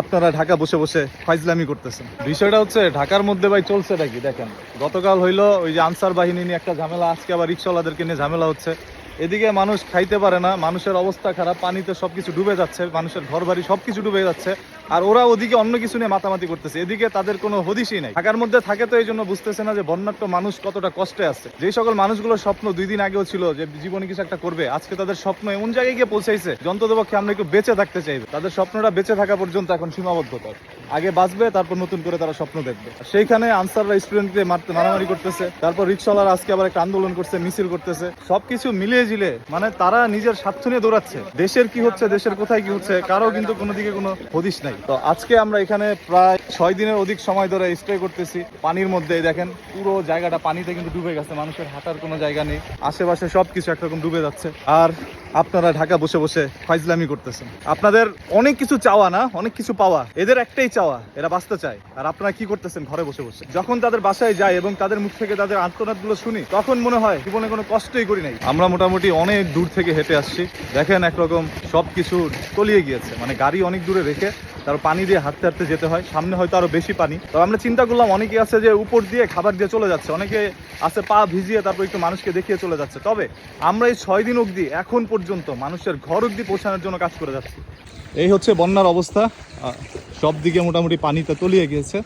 আপনারা ঢাকা বসে বসে ফাইজলামি করতেছেন। বিষয়টা হচ্ছে, ঢাকার মধ্যে ভাই চলছে নাকি? দেখেন, গতকাল হইল ওই যে আনসার বাহিনী নিয়ে একটা ঝামেলা, আজকে আবার রিক্সাওয়ালাদেরকে নিয়ে ঝামেলা হচ্ছে। এদিকে মানুষ খাইতে পারে না, মানুষের অবস্থা খারাপ, পানিতে সবকিছু ডুবে যাচ্ছে, মানুষের ঘর বাড়ি সবকিছু ডুবে যাচ্ছে। আর ওরা ওদিকে অন্য কিছু নিয়ে মাতামাতি করতেছে। এদিকে তাদের কোনো হদিশই নাই। ঢাকার মধ্যে থাকে তো এই জন্য বুঝতেছে না যে বন্যাট্য মানুষ কতটা কষ্টে আছে। যে সকল মানুষগুলোর স্বপ্ন দুই দিন আগেও ছিল যে জীবনে কিছু একটা করবে, আজকে তাদের স্বপ্ন এমন জায়গায় গিয়ে পৌঁছাইছে যন্ত্রপক্ষে আমরা একটু বেঁচে থাকতে চাইবে। তাদের স্বপ্নটা বেঁচে থাকা পর্যন্ত এখন সীমাবদ্ধতা আগে বাঁচবে, তারপর নতুন করে তারা স্বপ্ন দেখবে। সেইখানে আনসাররা স্টুডেন্টকে মারতে মারামারি করতেছে, তারপর রিক্সাওয়ালারা আজকে আবার একটা আন্দোলন করছে, মিছিল করতেছে। সবকিছু মিলিয়ে জিলে মানে তারা নিজের স্বার্থ নিয়ে দৌড়াচ্ছে। দেশের কি হচ্ছে, দেশের কোথায় কি হচ্ছে, কারও কিন্তু কোনো দিকে কোনো হদিশ নাই। তো আজকে আমরা এখানে প্রায় ছয় দিনের অধিক সময় ধরে স্টে করতেছি। পানির মধ্যে দেখেন, পুরো জায়গাটা পানিতে কিন্তু ডুবে গেছে। মানুষের হাঁটার কোনো জায়গা নেই। আশেপাশে সবকিছু একরকম ডুবে যাচ্ছে। আর আপনারা ঢাকা বসে বসে ফাইজলামি করতেছেন। আপনাদের অনেক কিছু চাওয়া না, অনেক কিছু পাওয়া। এদের একটাই চাওয়া, এরা বাঁচতে চায়। আর আপনারা কি করতেছেন ঘরে বসে বসে? যখন তাদের বাসায় যায় এবং তাদের মুখ থেকে তাদের আত্মনাদগুলো শুনি, তখন মনে হয় জীবনে কোনো কষ্টই করি নাই। আমরা মোটামুটি অনেক দূর থেকে হেঁটে আসছি। দেখেন একরকম সবকিছু তলিয়ে গিয়েছে। মানে গাড়ি অনেক দূরে রেখে তার পানি দিয়ে হাঁটতে হাঁটতে যেতে হয়। সামনে হয়তো আরও বেশি পানি। তো আমরা চিন্তা করলাম অনেকে আছে যে উপর দিয়ে খাবার দিয়ে চলে যাচ্ছে। অনেকে আছে পা ভিজিয়ে তারপর একটু মানুষকে দেখিয়ে চলে যাচ্ছে। তবে আমরা এই ছয় দিন অবধি, এখন পর্যন্ত মানুষের ঘর অবধি পৌঁছানোর জন্য কাজ করে যাচ্ছি। এই হচ্ছে বন্যার অবস্থা। সব দিকে মোটামুটি পানিতে তলিয়ে গিয়েছে।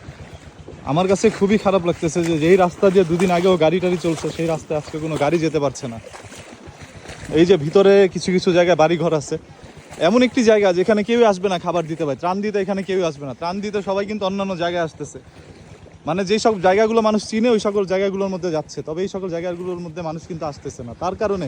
আমার কাছে খুবই খারাপ লাগতেছে যে যেই রাস্তা দিয়ে দুদিন আগেও গাড়ি টাড়ি চলছে, সেই রাস্তায় আজকে কোনো গাড়ি যেতে পারছে না। এই যে ভিতরে কিছু কিছু জায়গায় বাড়ি ঘর আছে। এমন একটি জায়গা যেখানে কেউ আসবে না খাবার দিতে পারে ত্রাণ দিতে এখানে কেউ আসবে না। ত্রাণ দিতে সবাই কিন্তু অন্যান্য জায়গায় আসতেছে। মানে যেই সব জায়গাগুলো মানুষ চিনে, ওই সকল জায়গাগুলোর মধ্যে যাচ্ছে। তবে এই সকল জায়গাগুলোর মধ্যে মানুষ কিন্তু আসতেছে না। তার কারণে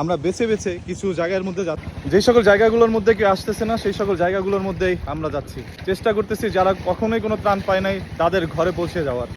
আমরা বেছে বেছে কিছু জায়গার মধ্যে যা যে সকল জায়গাগুলোর মধ্যে কেউ আসতেছে না, সেই সকল জায়গাগুলোর মধ্যেই আমরা যাচ্ছি। চেষ্টা করতেছি যারা কখনোই কোনো ত্রাণ পায় নাই, তাদের ঘরে পৌঁছে যাওয়ার।